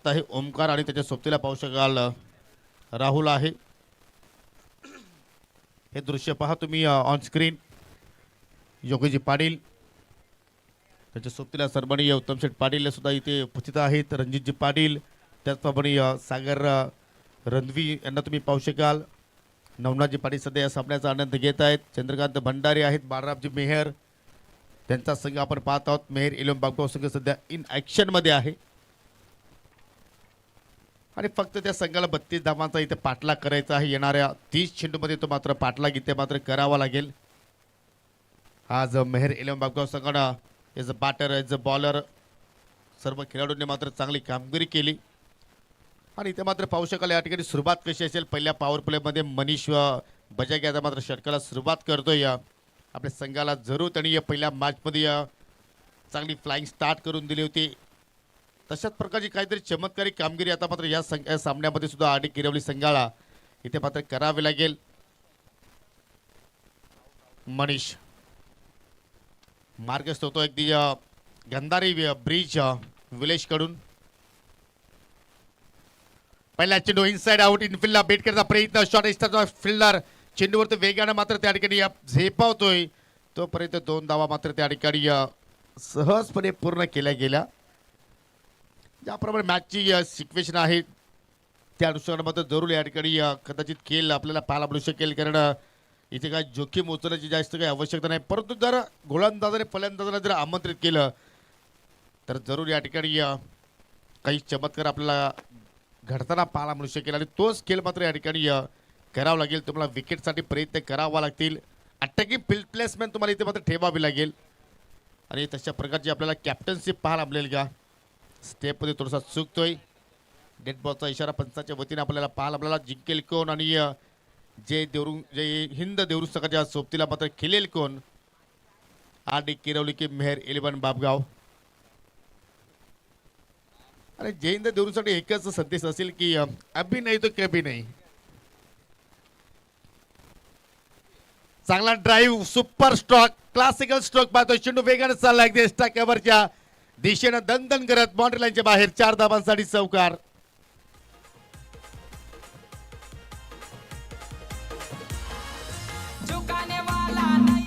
आत्ता हे ओमकार आणि त्याच्या सोबतीला पाहू शकाल राहुल आहे. हे दृश्य पहा तुम्ही ऑन स्क्रीन योगीजी पाटील. त्याच्या सोबतीला सन्माननीय उत्तमशेठ पाटील सुद्धा इथे उपस्थित आहेत. रणजितजी पाटील त्याचप्रमाणे सागर रणवी यांना तुम्ही पाहू शकाल. नवनाथजी पाटील सध्या या सामन्याचा आनंद घेत आहेत. चंद्रकांत भंडारी आहेत. बाळरामजी मेहर त्यांचा संघ आपण पाहत आहोत. मेहर इलोम बागपाव संघ सध्या इन ॲक्शनमध्ये आहे. आणि फक्त त्या संघाला बत्तीस धावांचा इथे पाठलाग करायचा आहे. येणाऱ्या तीस चेंडूमध्ये तो मात्र पाठलाग इथे मात्र करावा लागेल. आज मेहर इलेवन बाबगाव संघानं as a batter as a bowler सर्व खेळाडूंनी मात्र चांगली कामगिरी केली. आणि इथे मात्र पाहू शकाल या ठिकाणी सुरुवात कशी असेल. पहिल्या पॉवर प्लेमध्ये मनीष बजाग याचा मात्र षटकाला सुरुवात करतोय. या आपल्या संघाला जरूर त्यांनी या पहिल्या मॅचमध्ये या चांगली फ्लाईंग स्टार्ट करून दिली होती. तशाच प्रकारची काहीतरी चमत्कारी कामगिरी आता मात्र या संघ सामन्यामध्ये सुद्धा आडी किरवली संघाला इथे मात्र करावी लागेल. मनीष. मार्गस्थ होतो अगदी गंधारी ब्रिज अ, विलेजकडून पहिला चेंडू इनसाइड आउट इनफिल्डला बेट करता प्रयत्न शॉट इस्टाचा फिल्डर चेंडूवरती वेगानं मात्र त्या ठिकाणी झेपावतोय. तोपर्यंत दोन धावा मात्र त्या ठिकाणी सहजपणे पूर्ण केल्या गेल्या. ज्याप्रमाणे मॅचची सिक्वेशन आहे. त्या अनुषंगाने मात्र जरूर या ठिकाणी कदाचित खेळ आपल्याला पाहायला मिळू शकेल. कारण इथे काय जोखीम उचलण्याची जास्त काही आवश्यकता नाही. परंतु जर गोलंदाजाने फलंदाजाने जर आमंत्रित केलं तर जरूर या ठिकाणी काही चमत्कार आपल्याला घडताना पाहायला मिळू शकेल. आणि तोच खेळ मात्र या ठिकाणी करावा लागेल. तुम्हाला विकेटसाठी प्रयत्न करावा लागतील. अटॅकिंग फिल्ड प्लेसमेंट तुम्हाला इथे मात्र ठेवावी लागेल. आणि तशा प्रकारची आपल्याला कॅप्टनशिप पाहायला मिळेल का? स्टेपमध्ये थोडासा चुकतोय. डेड बॉलचा इशारा पंचाच्या वतीने आपल्याला पाहायला आपल्याला जिंकेल कोण? आणि जे देवरू जे हिंद देवरुस्तकाच्या सोबतीला मात्र खेळेल कोण? आर डी किरवली की मेहर इलेवन बाबगाव अरे जैन हिंद देवरूसाठी एकच संदेश असेल की अभी नाही तो कभी नाही. चांगला drive super stroke classical stroke पाहतो चेंडू वेगाने चालला अगदी एक्स्ट्रा दिशेनं दणदण करत बाउंड्री लाईनच्या बाहेर चार धावांसाठी चौकार. है है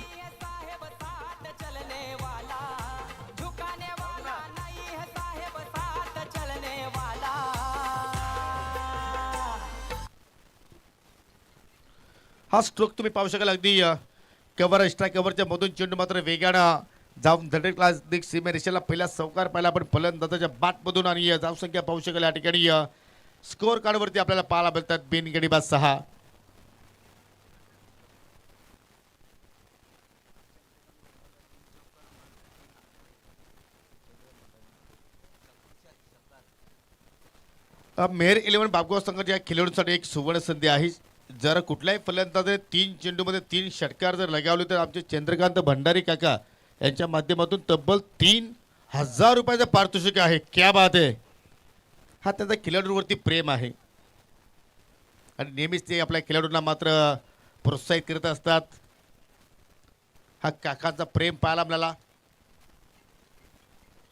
हा स्ट्रोक तुम्ही पाहू शकाल अगदी कव्हर एक्स्ट्रा कव्हरच्या मधून चेंडू मात्र वेगानं जाऊन धडक क्लास दिग सीमे पहिला चौकार पाहिला. आपण फलंदाजाच्या बाटमधून आणि अ, धावसंख्या पाहू शकेल या ठिकाणी. स्कोअर कार्डवरती आपल्याला पाहायला मिळतात बिनगडी बाद सहा. मेहर इलेव्हन बाबगाव संघाच्या खेळाडूंसाठी एक सुवर्ण संधी आहे. जर कुठल्याही फलंदाजाने तीन चेंडूमध्ये तीन षटकार जर लगावले तर आमचे चंद्रकांत भंडारी काका यांच्या माध्यमातून तब्बल तीन हजार रुपयाचं पारितोषिक आहे. क्या बात आहे. हा त्याचा खेळाडूंवरती प्रेम आहे. आणि नेहमीच ते आपल्या खेळाडूंना मात्र प्रोत्साहित करत असतात. हा काकांचा प्रेम पाहायला मिळाला.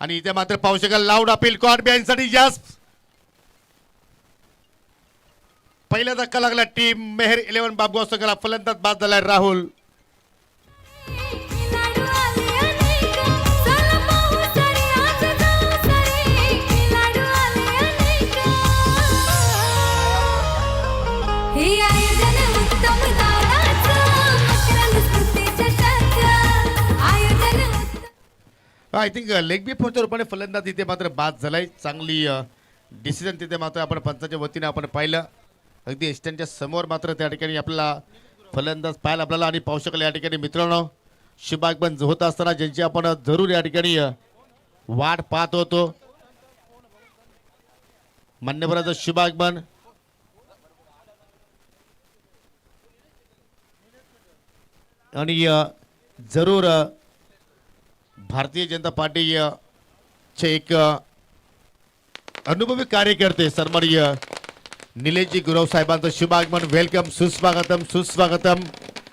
आणि इथे मात्र पाहू शकाल लाऊड अपील कॉट जास्त पहिला धक्का लागला टीम मेहर इलेव्हन बाबगाव संघाला फलंदाज बाद झालाय राहुल. आय थिंक लेग बी फोरच्या रूपाने फलंदाज इथे मात्र बाद झालाय. चांगली uh, डिसिजन तिथे मात्र आपण पंचाच्या वतीने आपण पाहिलं. अगदी एस्टनच्या समोर मात्र त्या ठिकाणी आपल्याला फलंदाज पाहायला आपल्याला आणि पाहू शकाल या ठिकाणी मित्रांनो. शुभागमन होत असताना ज्यांची आपण जरूर या ठिकाणी uh, वाट पाहत होतो. मान्यवराचं शुभागमन आणि uh, जरूर भारतीय जनता पार्टी चे एक अनुभवी कार्यकर्ते सन्माननीय निलेशजी गुरव साहेबांचं शुभागमन वेलकम सुस्वागतम सुस्वागतम.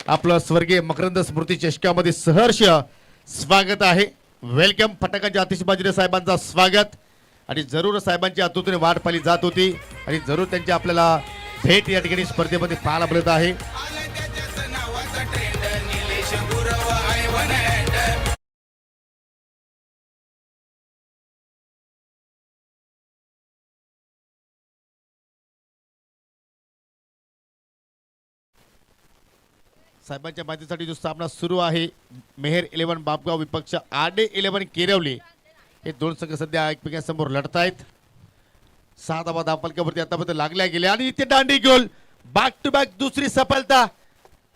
आपलं स्वर्गीय मकरंद स्मृती चषकामध्ये सहर्ष स्वागत आहे. वेलकम फटाकाच्या आतिषबाजीने साहेबांचा स्वागत. आणि जरूर साहेबांची आतुतून वाट पाहिली जात होती. आणि जरूर त्यांची आपल्याला भेट या ठिकाणी स्पर्धेमध्ये पाहायला मिळत आहे. साहेबांच्या माहितीसाठी जो सामना सुरू आहे मेहर इलेव्हन बापगाव विपक्ष आडे इलेव्हन केरवली. हे दोन संघ सध्या एकमेकांसमोर लढत आहेत सहा धावा धापलक्यावरती आतापर्यंत लागल्या गेल्या आणि इथे दांडी गोल. बॅक टू बॅक दुसरी सफलता.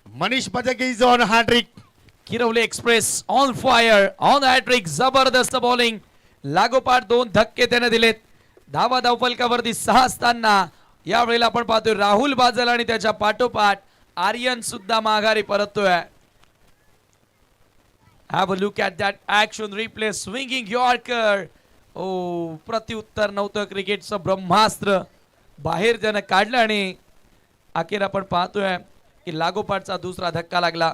Manish Bajage is on hattrick Kirwale express on fire on hattrick जबरदस्त बॉलिंग लागोपाठ दोन धक्के त्याने दिलेत. धावा धावफलकावरती सहा असताना यावेळेला आपण पाहतोय राहुल बाजल आणि त्याच्या पाठोपाठ आर्यन सुद्धा माघारी परततोय. Have a look at that action replay swinging yorker oh प्रत्युत्तर नव्हतं क्रिकेटचं ब्रह्मास्त्र. बाहेर त्यानं काढलं आणि अखेर आपण पाहतोय की लागोपाठचा दुसरा धक्का लागला.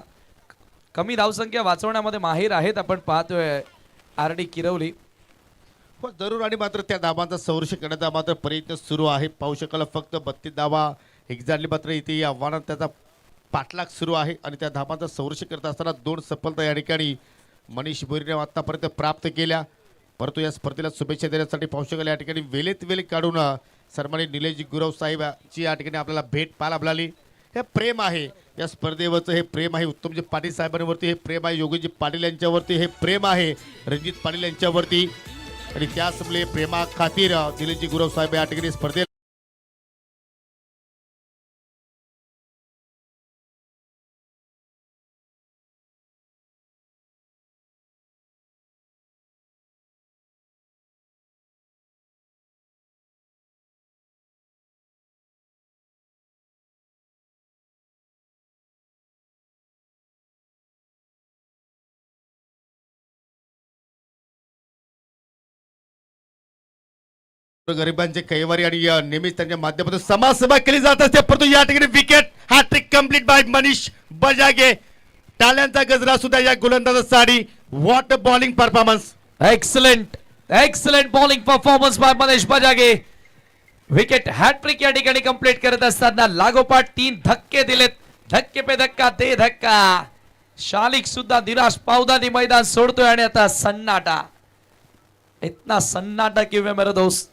कमी धावसंख्या वाचवण्यामध्ये माहीर आहेत आपण पाहतोय आर डी किरवली. हो जरूर आणि मात्र त्या धाबांचा संरक्षण करण्याचा मात्र प्रयत्न सुरू आहे. पाहू शकाल फक्त बत्तीस धावा. एक्झॅक्टली मात्र इथे आव्हानात त्याचा पाठलाग सुरू आहे आणि त्या धापांचं संरक्षण करत असताना दोन सफलता या ठिकाणी मनीष भोईरने आत्तापर्यंत प्राप्त केल्या. परंतु या स्पर्धेला शुभेच्छा देण्यासाठी पाहू शकाल या ठिकाणी वेळेत वेळ काढून सन्मानित निलेजी गुरव साहेबाची या ठिकाणी आपल्याला भेट पाहायला मिळाली हे प्रेम आहे या स्पर्धेवरचं हे प्रेम आहे उत्तमजी पाटील साहेबांवरती हे प्रेम आहे योगीजी पाटील यांच्यावरती हे प्रेम आहे रणजित पाटील यांच्यावरती. आणि त्याचमुळे प्रेमा खातीर दिलीपजी गुरव साहेब या ठिकाणी स्पर्धेत गरिबांचे कैवारी आणि नेहमीच त्यांच्या माध्यमातून समाजसेवा केली जात असते. परंतु या ठिकाणी wicket hat trick complete by Manish Bajage. टाळ्यांचा गजरा सुद्धा या गोलंदाजासाठी what bowling performance excellent excellent bowling performance by Manish Bajage. Wicket hat trick या ठिकाणी कंप्लीट करत असताना लागोपाठ तीन धक्के दिलेत. धक्के पे धक्का ते धक्का. शालिक सुद्धा निराश पावदानी मैदान सोडतोय आणि आता सन्नाटा. इतना सन्नाटा किंवा मेरा दोस्त.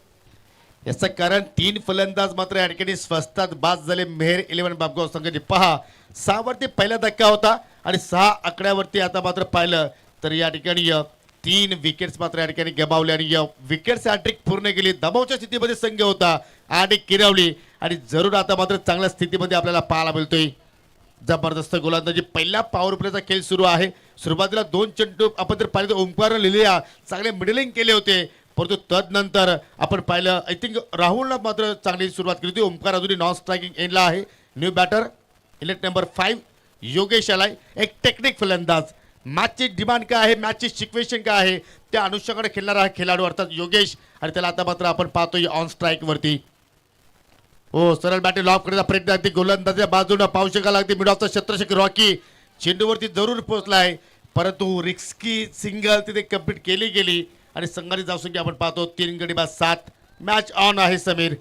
याचं कारण तीन फलंदाज मात्र या ठिकाणी स्वस्तात बाद झाले. मेहर इलेव्हन बापगाव संघाचे. पहा सहावरती पहिला धक्का होता आणि सहा आकड्यावरती आता मात्र पाहिलं तर या ठिकाणी तीन विकेट्स मात्र या ठिकाणी गमावले आणि विकेट्स हॅट्रिक पूर्ण केली. दबावच्या स्थितीमध्ये संघ होता आणि किरवली. आणि जरूर आता मात्र चांगल्या स्थितीमध्ये आपल्याला पाहायला मिळतोय. जबरदस्त गोलंदाजी. पहिला पॉवर प्लेचा खेळ सुरू आहे. सुरुवातीला दोन चेंडू आपण जर पाहिलं तर ओंकारनं लिहिल्या. चांगले मिडलिंग केले होते. परंतु तदनंतर आपण पाहिलं आय थिंक राहुलनं मात्र चांगली सुरुवात केली होती. ओंकार अजूनही नॉन स्ट्रायकिंग एंडला आहे. New batter elect number five Yogesh आलाय एक टेक्निक फलंदाज. मॅचची डिमांड काय आहे? मॅचची सिक्वेशन काय आहे? त्या अनुषंगाने खेळणारा हा खेळाडू अर्थात योगेश. आणि त्याला आता मात्र आपण पाहतोय ऑन स्ट्राईकवरती हो सरळ बॅटे लॉक करण्याचा प्रयत्न अगदी गोलंदाजच्या बाजूनं पाहू शकायला अगदी मिडॉफचा शत्रशक रॉकी चेंडूवरती जरूर पोहोचला आहे परंतु रिस्की सिंगल तिथे कंप्लीट केली गेली. आणि संघाची धावसंख्या आपण पाहतो तीन गडी बाद सात. मॅच ऑन आहे समीर.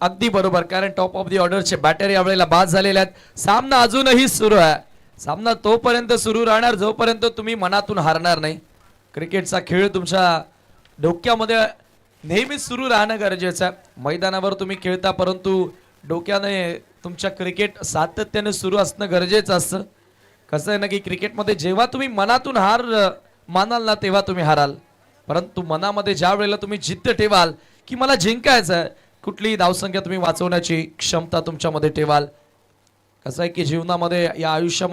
अगदी बरोबर कारण टॉप ऑफ दी ऑर्डरचे बॅटर यावेळेला बाद झालेले आहेत. सामना अजूनही सुरू आहे. सामना तोपर्यंत सुरू राहणार जोपर्यंत तुम्ही मनातून हारणार नाही. क्रिकेटचा खेळ तुमच्या डोक्यामध्ये नेहमीच सुरू राहणं गरजेचं आहे. मैदानावर तुम्ही खेळता परंतु डोक्याने तुमच्या क्रिकेट सातत्याने सुरू असणं गरजेचं असतं. कसं आहे ना की क्रिकेटमध्ये जेव्हा तुम्ही मनातून हार मानाल ना तेव्हा तुम्ही हाराल. परंतु मनामध्ये ज्या वेळेला तुम्ही जिद्द ठेवाल की मला जिंकायचं आहे कुठलीही धावसंख्या तुम्ही वाचवण्याची क्षमता तुमच्यामध्ये ठेवाल. कसं आहे की जीवनामध्ये या आयुष्यामध्ये